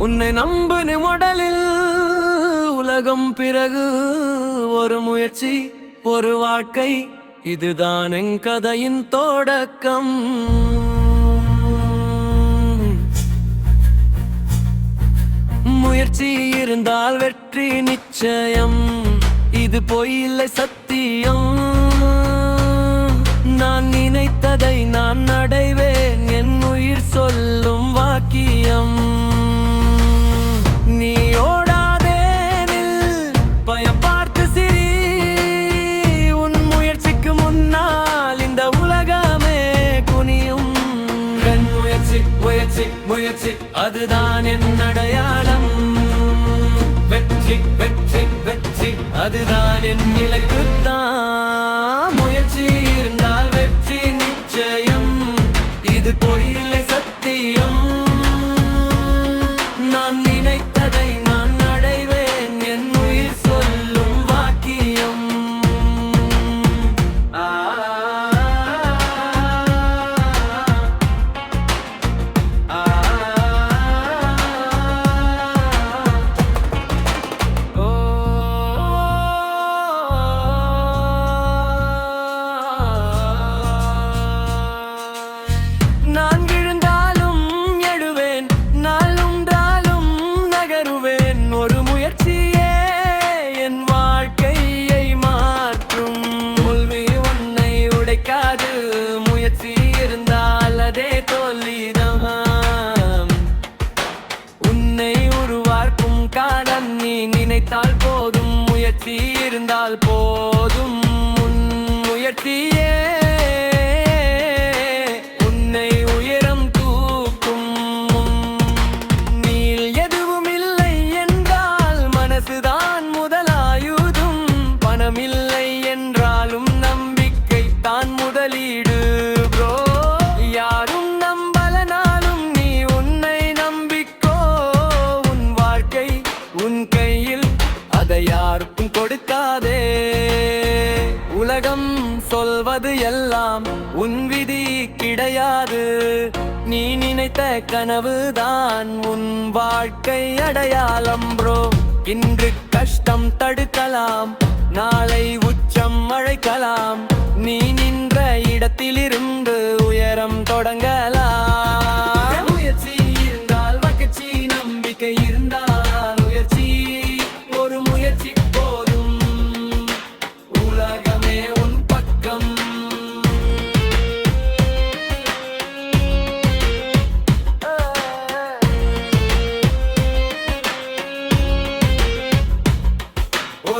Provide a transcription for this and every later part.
உன்னை நம்பு உடலில் உலகம் பிறகு ஒரு முயற்சி ஒரு வாழ்க்கை. இதுதான் என் கதையின் தொடக்கம். முயற்சி இருந்தால் வெற்றி நிச்சயம். இது பொய் இல்லை சத்தியம். முயற்சி அதுதான் என் அடையாளம். வெற்றி வெற்றி வெற்றி அதுதான் என் இலக்குத்தான் முயற்சி இருந்தால் வெற்றி நிச்சயம். இது பொய்யில்லை நினைத்தால் போதும் முயற்சி இருந்தால் போதும். உன் முயற்சியே உன்னை உயரம் தூக்கும். நீல் எதுவும் இல்லை என்றால் மனசுதான் முதலாயுதும். பணமில்லை என்றாலும் நம்பிக்கை தான் முதலீடு ப்ரோ யாரும் நம்பலனாலும் நீ உன்னை நம்பிக்கோ. உன் வாழ்க்கை உன் கையில் அதை யாருக்கும் கொடுக்காதே. உலகம் சொல்வது எல்லாம் உன் விதி கிடையாது. நீ நினைத்த கனவுதான் உன் வாழ்க்கை அடையாளம் ப்ரோ இன்று கஷ்டம் தடுக்கலாம் நாளை உச்சம் அழைக்கலாம். நீ நின்ற இடத்திலிருந்து உயரம் தொடங்கலாம்.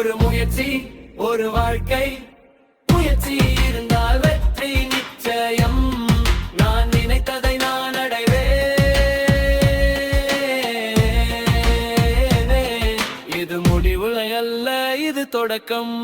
ஒரு முயற்சி ஒரு வாழ்க்கை. முயற்சி இருந்தால் வெற்றி நிச்சயம். நான் நினைத்ததை நான் அடைவேன். இது முடிவு அல்ல இது தொடக்கம்.